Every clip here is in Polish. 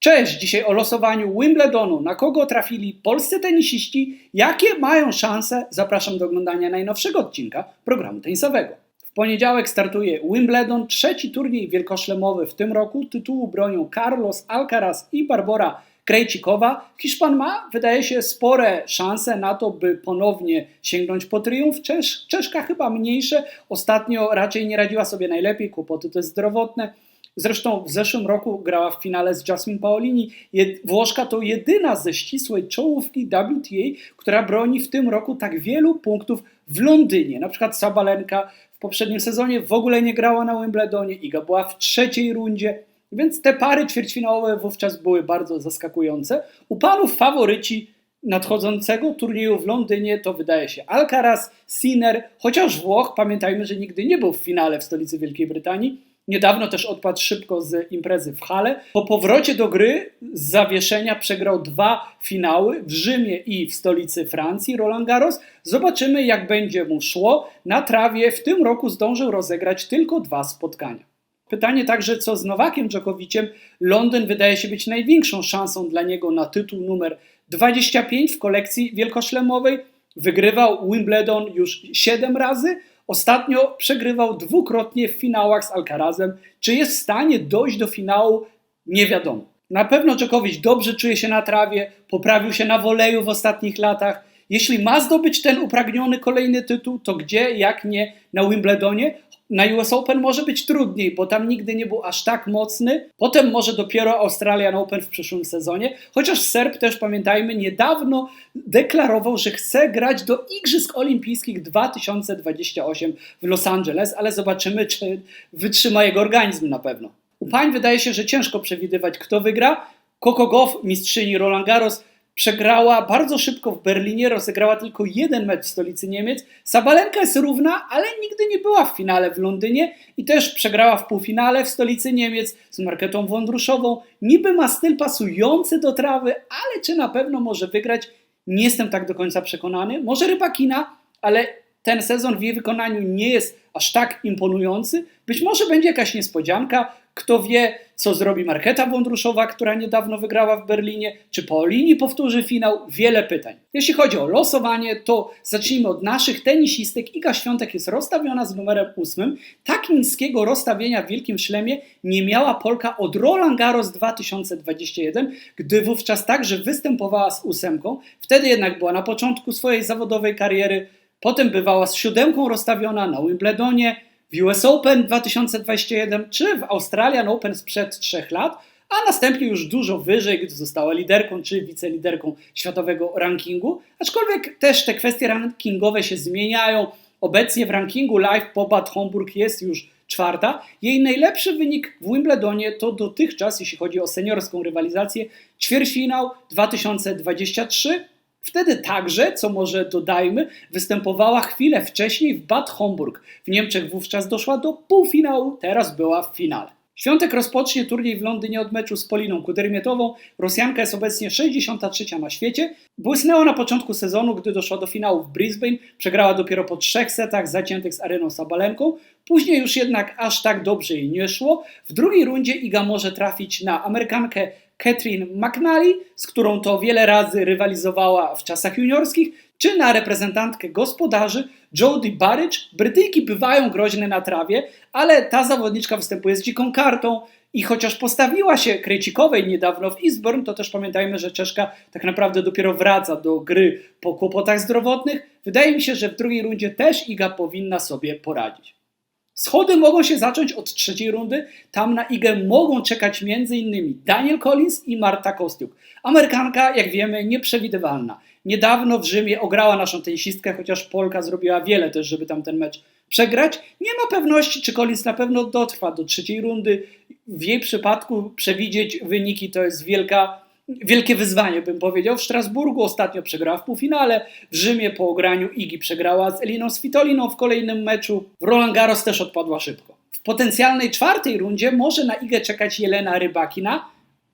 Cześć! Dzisiaj o losowaniu Wimbledonu. Na kogo trafili polscy tenisiści? Jakie mają szanse? Zapraszam do oglądania najnowszego odcinka programu tenisowego. W poniedziałek startuje Wimbledon, trzeci turniej wielkoszlemowy w tym roku. Tytułu bronią Carlos Alcaraz i Barbora Krejcikowa. Hiszpan ma, wydaje się, spore szanse na to, by ponownie sięgnąć po triumf. Czesz, Czeszka chyba mniejsze. Ostatnio raczej nie radziła sobie najlepiej, kłopoty też zdrowotne. Zresztą w zeszłym roku grała w finale z Jasmine Paolini. Włoszka to jedyna ze ścisłej czołówki WTA, która broni w tym roku tak wielu punktów w Londynie. Na przykład Sabalenka w poprzednim sezonie w ogóle nie grała na Wimbledonie, Iga była w trzeciej rundzie, więc te pary ćwierćfinałowe wówczas były bardzo zaskakujące. U panów faworyci nadchodzącego turnieju w Londynie to wydaje się Alcaraz, Sinner, chociaż Włoch, pamiętajmy, że nigdy nie był w finale w stolicy Wielkiej Brytanii, Niedawno też odpadł szybko z imprezy w Hale. Po powrocie do gry z zawieszenia przegrał dwa finały w Rzymie i w stolicy Francji Roland Garros. Zobaczymy jak będzie mu szło. Na trawie w tym roku zdążył rozegrać tylko dwa spotkania. Pytanie także, co z Nowakiem Dżokowiciem. Londyn wydaje się być największą szansą dla niego na tytuł numer 25 w kolekcji wielkoszlemowej. Wygrywał Wimbledon już 7 razy, Ostatnio przegrywał dwukrotnie w finałach z Alcarazem. Czy jest w stanie dojść do finału? Nie wiadomo. Na pewno Dżokowicz dobrze czuje się na trawie, poprawił się na woleju w ostatnich latach. Jeśli ma zdobyć ten upragniony kolejny tytuł, to gdzie, jak nie na Wimbledonie? Na US Open może być trudniej, bo tam nigdy nie był aż tak mocny. Potem może dopiero Australian Open w przyszłym sezonie. Chociaż Serb też pamiętajmy, niedawno deklarował, że chce grać do Igrzysk Olimpijskich 2028 w Los Angeles, ale zobaczymy, czy wytrzyma jego organizm na pewno. U pań wydaje się, że ciężko przewidywać, kto wygra. Coco Goff, mistrzyni Roland Garros, przegrała bardzo szybko w Berlinie, rozegrała tylko jeden mecz w stolicy Niemiec. Sabalenka jest równa, ale nigdy nie była w finale w Londynie i też przegrała w półfinale w stolicy Niemiec z Marketą Wądruszową. Niby ma styl pasujący do trawy, ale czy na pewno może wygrać? Nie jestem tak do końca przekonany. Może Rybakina, ale ten sezon w jej wykonaniu nie jest aż tak imponujący. Być może będzie jakaś niespodzianka. Kto wie, co zrobi Marketa Wądruszowa, która niedawno wygrała w Berlinie, czy Paulini powtórzy finał? Wiele pytań. Jeśli chodzi o losowanie, to zacznijmy od naszych tenisistek. Iga Świątek jest rozstawiona z numerem 8. Tak niskiego rozstawienia w Wielkim Szlemie nie miała Polka od Roland Garros 2021, gdy wówczas także występowała z ósemką. Wtedy jednak była na początku swojej zawodowej kariery. Potem bywała z siódemką rozstawiona na Wimbledonie, w US Open 2021 czy w Australian Open sprzed trzech lat, a następnie już dużo wyżej, gdy została liderką czy wiceliderką światowego rankingu. Aczkolwiek też te kwestie rankingowe się zmieniają. Obecnie w rankingu live Pobat Homburg jest już czwarta. Jej najlepszy wynik w Wimbledonie to dotychczas, jeśli chodzi o seniorską rywalizację, ćwierćfinał 2023 Wtedy także, co może dodajmy, występowała chwilę wcześniej w Bad Homburg. W Niemczech wówczas doszła do półfinału, teraz była w finale. Świątek rozpocznie turniej w Londynie od meczu z Poliną Kudermietową. Rosjanka jest obecnie 63 na świecie. Błysnęła na początku sezonu, gdy doszła do finału w Brisbane. Przegrała dopiero po trzech setach zaciętych z Areną Sabalenką. Później już jednak aż tak dobrze jej nie szło. W drugiej rundzie Iga może trafić na Amerykankę Catherine McNally, z którą to wiele razy rywalizowała w czasach juniorskich, czy na reprezentantkę gospodarzy Jodie Barrage. Brytyjki bywają groźne na trawie, ale ta zawodniczka występuje z dziką kartą i chociaż postawiła się Krejcikowej niedawno w Eastbourne, to też pamiętajmy, że Czeszka tak naprawdę dopiero wraca do gry po kłopotach zdrowotnych. Wydaje mi się, że w drugiej rundzie też Iga powinna sobie poradzić. Schody mogą się zacząć od trzeciej rundy. Tam na Igę mogą czekać m.in. Daniel Collins i Marta Kostiuk. Amerykanka, jak wiemy, nieprzewidywalna. Niedawno w Rzymie ograła naszą tenisistkę, chociaż Polka zrobiła wiele też, żeby tam ten mecz przegrać. Nie ma pewności, czy Collins na pewno dotrwa do trzeciej rundy. W jej przypadku przewidzieć wyniki to jest wielka wielkie wyzwanie, bym powiedział. W Strasburgu ostatnio przegrała w półfinale, w Rzymie po ograniu Igi przegrała z Eliną Svitoliną w kolejnym meczu, w Roland Garros też odpadła szybko. W potencjalnej czwartej rundzie może na Igę czekać Jelena Rybakina,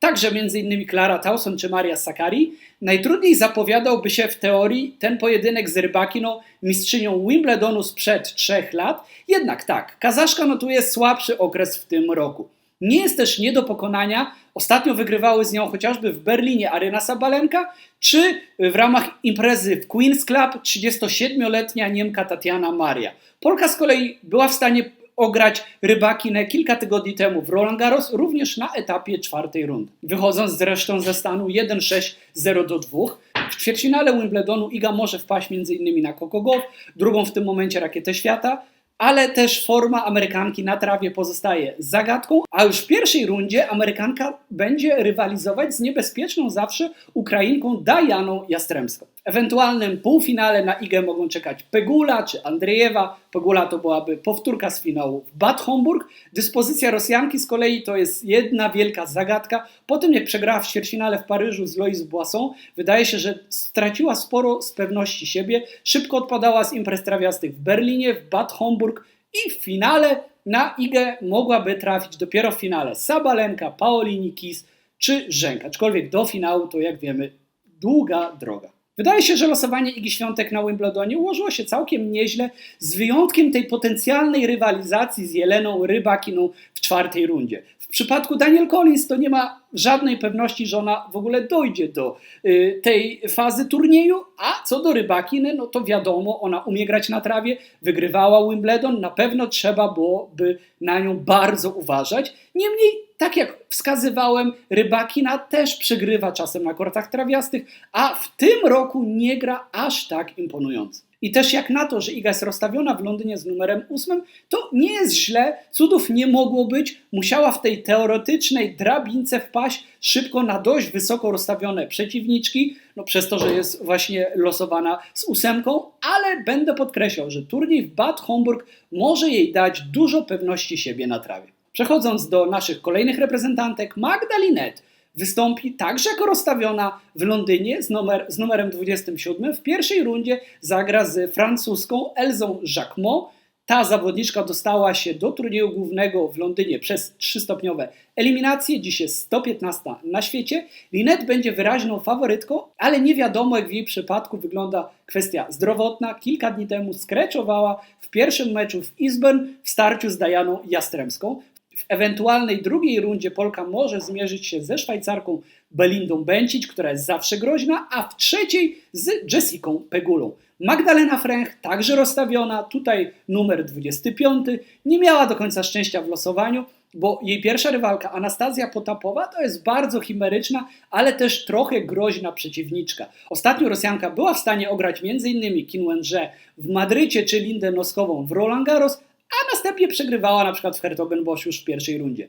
także m.in. Klara Tauson czy Maria Sakari. Najtrudniej zapowiadałby się w teorii ten pojedynek z Rybakiną, mistrzynią Wimbledonu sprzed trzech lat. Jednak tak, Kazaszka notuje słabszy okres w tym roku. Nie jest też nie do pokonania. Ostatnio wygrywały z nią chociażby w Berlinie Aryna Sabalenka, czy w ramach imprezy w Queen's Club 37-letnia Niemka Tatiana Maria. Polka z kolei była w stanie ograć Rybakinę kilka tygodni temu w Roland Garros, również na etapie czwartej rundy. Wychodząc zresztą ze stanu 1-6, 0-2. W ćwierćfinale Wimbledonu Iga może wpaść m.in. na Gauff, drugą w tym momencie rakietę świata, ale też forma Amerykanki na trawie pozostaje zagadką, a już w pierwszej rundzie Amerykanka będzie rywalizować z niebezpieczną zawsze Ukrainką Dajaną Jastremską. Ewentualnym półfinale na IGę mogą czekać Pegula czy Andrzejewa. Pegula to byłaby powtórka z finału w Bad Homburg. Dyspozycja Rosjanki z kolei to jest jedna wielka zagadka. Po tym jak przegrała w ćwierćfinale w Paryżu z Lois Boisson, wydaje się, że straciła sporo z pewności siebie. Szybko odpadała z imprez trawiastych w Berlinie, w Bad Homburg i w finale na IGę mogłaby trafić dopiero w finale Sabalenka, Paolini, Kis czy Rzęk. Aczkolwiek do finału to jak wiemy długa droga. Wydaje się, że losowanie Igi Świątek na Wimbledonie ułożyło się całkiem nieźle, z wyjątkiem tej potencjalnej rywalizacji z Jeleną Rybakiną w czwartej rundzie. W przypadku Daniel Collins to nie ma żadnej pewności, że ona w ogóle dojdzie do y, tej fazy turnieju, a co do Rybakiny, no to wiadomo, ona umie grać na trawie, wygrywała Wimbledon, na pewno trzeba byłoby na nią bardzo uważać. Niemniej, tak jak wskazywałem, Rybakina też przegrywa czasem na kortach trawiastych, a w tym roku nie gra aż tak imponująco. I też jak na to, że Iga jest rozstawiona w Londynie z numerem 8, to nie jest źle, cudów nie mogło być. Musiała w tej teoretycznej drabince wpaść szybko na dość wysoko rozstawione przeciwniczki, no przez to, że jest właśnie losowana z ósemką, ale będę podkreślał, że turniej w Bad Homburg może jej dać dużo pewności siebie na trawie. Przechodząc do naszych kolejnych reprezentantek, Magda Linet wystąpi także jako rozstawiona w Londynie z, numer, z numerem 27. W pierwszej rundzie zagra z francuską Elzą Jacquemot. Ta zawodniczka dostała się do turnieju głównego w Londynie przez trzystopniowe eliminacje. Dziś jest 115 na świecie. Linet będzie wyraźną faworytką, ale nie wiadomo, jak w jej przypadku wygląda kwestia zdrowotna. Kilka dni temu skreczowała w pierwszym meczu w Eastbourne w starciu z Dajaną Jastremską. W ewentualnej drugiej rundzie Polka może zmierzyć się ze Szwajcarką Belindą Bencic, która jest zawsze groźna, a w trzeciej z Jessicą Pegulą. Magdalena Fręch, także rozstawiona, tutaj numer 25, nie miała do końca szczęścia w losowaniu, bo jej pierwsza rywalka, Anastazja Potapowa, to jest bardzo chimeryczna, ale też trochę groźna przeciwniczka. Ostatnio Rosjanka była w stanie ograć m.in. Kim Wenże w Madrycie czy Lindę Noskową w Roland Garros, a następnie przegrywała na przykład w Hertogenbosch już w pierwszej rundzie.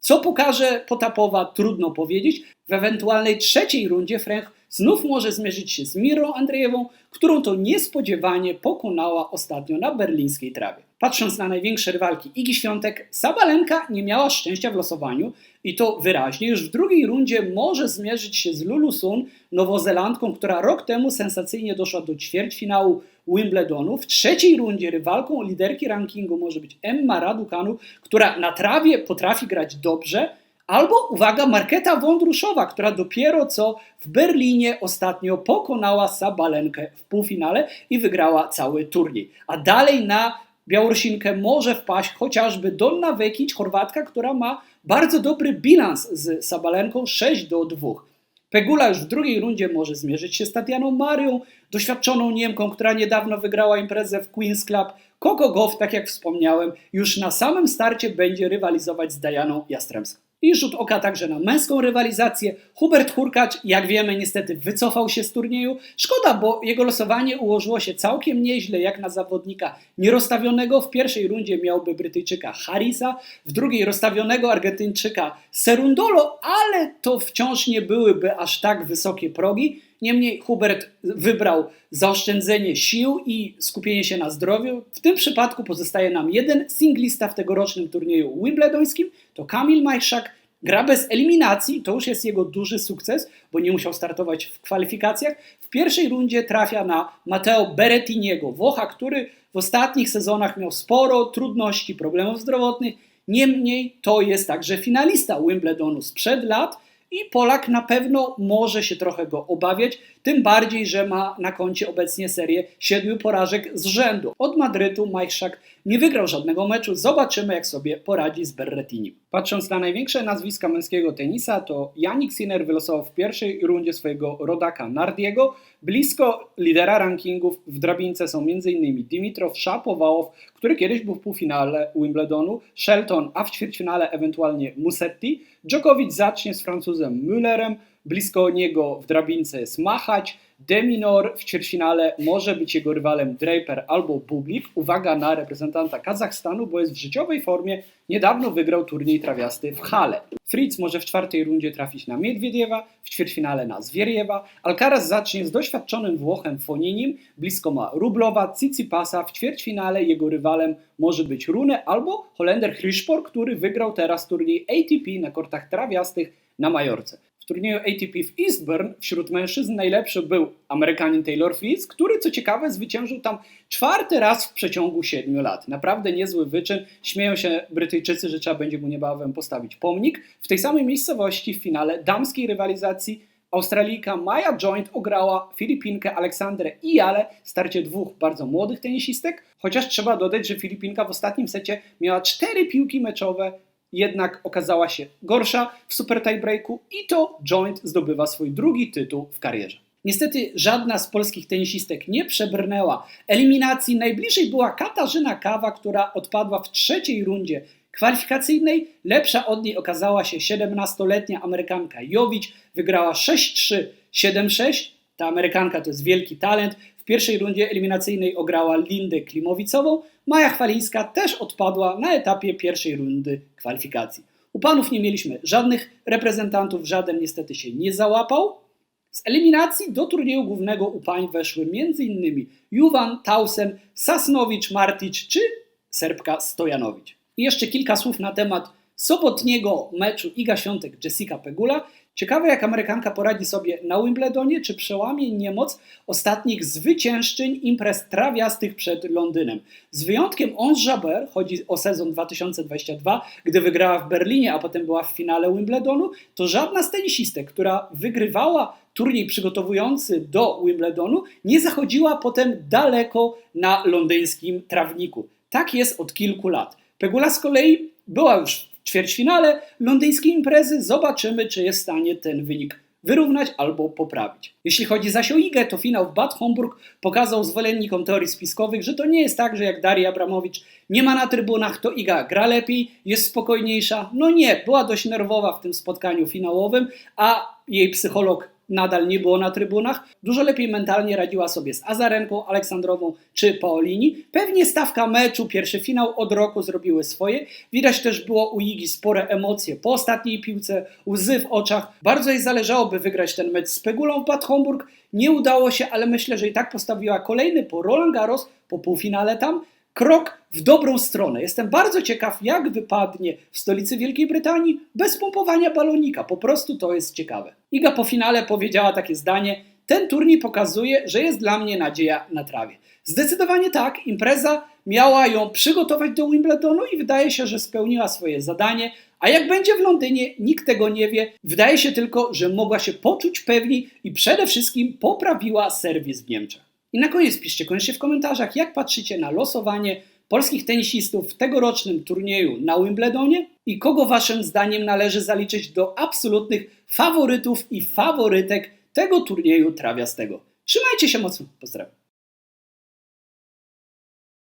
Co pokaże Potapowa, trudno powiedzieć. W ewentualnej trzeciej rundzie Fręch znów może zmierzyć się z Mirą Andrzejewą, którą to niespodziewanie pokonała ostatnio na berlińskiej trawie. Patrząc na największe rywalki Igi Świątek, Sabalenka nie miała szczęścia w losowaniu i to wyraźnie. Już w drugiej rundzie może zmierzyć się z Lulu Sun, nowozelandką, która rok temu sensacyjnie doszła do ćwierćfinału Wimbledonu. W trzeciej rundzie rywalką liderki rankingu może być Emma Raducanu, która na trawie potrafi grać dobrze, Albo, uwaga, Marketa Wądruszowa, która dopiero co w Berlinie ostatnio pokonała Sabalenkę w półfinale i wygrała cały turniej. A dalej na Białorusinkę może wpaść chociażby Donna Vekic, Chorwatka, która ma bardzo dobry bilans z Sabalenką 6 do 2. Pegula już w drugiej rundzie może zmierzyć się z Tatianą Marią, doświadczoną Niemką, która niedawno wygrała imprezę w Queen's Club. Koko Goff, tak jak wspomniałem, już na samym starcie będzie rywalizować z Dajaną Jastremską. I rzut oka także na męską rywalizację. Hubert Hurkacz, jak wiemy, niestety wycofał się z turnieju. Szkoda, bo jego losowanie ułożyło się całkiem nieźle, jak na zawodnika nierozstawionego. W pierwszej rundzie miałby Brytyjczyka Harrisa, w drugiej rozstawionego Argentyńczyka Serundolo, ale to wciąż nie byłyby aż tak wysokie progi. Niemniej Hubert wybrał zaoszczędzenie sił i skupienie się na zdrowiu. W tym przypadku pozostaje nam jeden singlista w tegorocznym turnieju wimbledońskim, to Kamil Majszak. Gra bez eliminacji, to już jest jego duży sukces, bo nie musiał startować w kwalifikacjach. W pierwszej rundzie trafia na Matteo Berettiniego, Włocha, który w ostatnich sezonach miał sporo trudności, problemów zdrowotnych. Niemniej to jest także finalista Wimbledonu sprzed lat i Polak na pewno może się trochę go obawiać. Tym bardziej, że ma na koncie obecnie serię siedmiu porażek z rzędu. Od Madrytu Majszak nie wygrał żadnego meczu, zobaczymy jak sobie poradzi z Berretinim. Patrząc na największe nazwiska męskiego tenisa, to Janik Sinner wylosował w pierwszej rundzie swojego rodaka Nardiego. Blisko lidera rankingów w drabince są m.in. Dimitrow, Szapowałow, który kiedyś był w półfinale Wimbledonu, Shelton, a w ćwierćfinale ewentualnie Musetti. Djokovic zacznie z Francuzem Müllerem, blisko niego w drabince jest Machać, Deminor w ćwierćfinale może być jego rywalem Draper albo Bublik. Uwaga na reprezentanta Kazachstanu, bo jest w życiowej formie. Niedawno wygrał turniej trawiasty w Hale. Fritz może w czwartej rundzie trafić na Miedwiediewa, w ćwierćfinale na Zwieriewa. Alcaraz zacznie z doświadczonym Włochem Foninim, blisko ma Rublowa, Tsitsipasa. W ćwierćfinale jego rywalem może być Rune albo Holender Hryszpor, który wygrał teraz turniej ATP na kortach trawiastych na Majorce. W turnieju ATP w Eastbourne wśród mężczyzn najlepszy był Amerykanin Taylor Fritz, który co ciekawe zwyciężył tam czwarty raz w przeciągu siedmiu lat. Naprawdę niezły wyczyn. Śmieją się Brytyjczycy, że trzeba będzie mu niebawem postawić pomnik. W tej samej miejscowości w finale damskiej rywalizacji Australijka Maya Joint ograła Filipinkę Aleksandrę Iyale, starcie dwóch bardzo młodych tenisistek, chociaż trzeba dodać, że Filipinka w ostatnim secie miała cztery piłki meczowe, jednak okazała się gorsza w super tiebreaku i to Joint zdobywa swój drugi tytuł w karierze. Niestety żadna z polskich tenisistek nie przebrnęła eliminacji. Najbliżej była Katarzyna Kawa, która odpadła w trzeciej rundzie kwalifikacyjnej. Lepsza od niej okazała się 17-letnia Amerykanka Jowicz. Wygrała 6-3, 7-6. Ta Amerykanka to jest wielki talent. W pierwszej rundzie eliminacyjnej ograła Lindę Klimowicową. Maja Chwalińska też odpadła na etapie pierwszej rundy kwalifikacji. U panów nie mieliśmy żadnych reprezentantów, żaden niestety się nie załapał. Z eliminacji do turnieju głównego u pań weszły m.in. Juwan, Tausen, Sasnowicz, Martic czy Serbka Stojanowicz. I jeszcze kilka słów na temat sobotniego meczu Iga Świątek, Jessica Pegula. Ciekawe jak Amerykanka poradzi sobie na Wimbledonie, czy przełamie niemoc ostatnich zwyciężczyń imprez trawiastych przed Londynem. Z wyjątkiem Ons Jabeur, chodzi o sezon 2022, gdy wygrała w Berlinie, a potem była w finale Wimbledonu, to żadna z tenisistek, która wygrywała turniej przygotowujący do Wimbledonu, nie zachodziła potem daleko na londyńskim trawniku. Tak jest od kilku lat. Pegula z kolei była już ćwierćfinale londyńskiej imprezy. Zobaczymy, czy jest w stanie ten wynik wyrównać albo poprawić. Jeśli chodzi zaś o Igę, to finał w Bad Homburg pokazał zwolennikom teorii spiskowych, że to nie jest tak, że jak Daria Abramowicz nie ma na trybunach, to Iga gra lepiej, jest spokojniejsza. No nie, była dość nerwowa w tym spotkaniu finałowym, a jej psycholog nadal nie było na trybunach. Dużo lepiej mentalnie radziła sobie z Azarenką, Aleksandrową czy Paolini. Pewnie stawka meczu, pierwszy finał od roku zrobiły swoje. Widać też było u Igi spore emocje po ostatniej piłce, łzy w oczach. Bardzo jej zależało, by wygrać ten mecz z Pegulą w Bad Homburg. Nie udało się, ale myślę, że i tak postawiła kolejny po Roland Garros, po półfinale tam krok w dobrą stronę. Jestem bardzo ciekaw, jak wypadnie w stolicy Wielkiej Brytanii bez pompowania balonika. Po prostu to jest ciekawe. Iga po finale powiedziała takie zdanie: Ten turniej pokazuje, że jest dla mnie nadzieja na trawie. Zdecydowanie tak, impreza miała ją przygotować do Wimbledonu i wydaje się, że spełniła swoje zadanie. A jak będzie w Londynie, nikt tego nie wie. Wydaje się tylko, że mogła się poczuć pewniej i przede wszystkim poprawiła serwis w Niemczech. I na koniec piszcie koniecznie w komentarzach, jak patrzycie na losowanie polskich tenisistów w tegorocznym turnieju na Wimbledonie i kogo waszym zdaniem należy zaliczyć do absolutnych faworytów i faworytek tego turnieju trawiastego. Trzymajcie się mocno, pozdrawiam.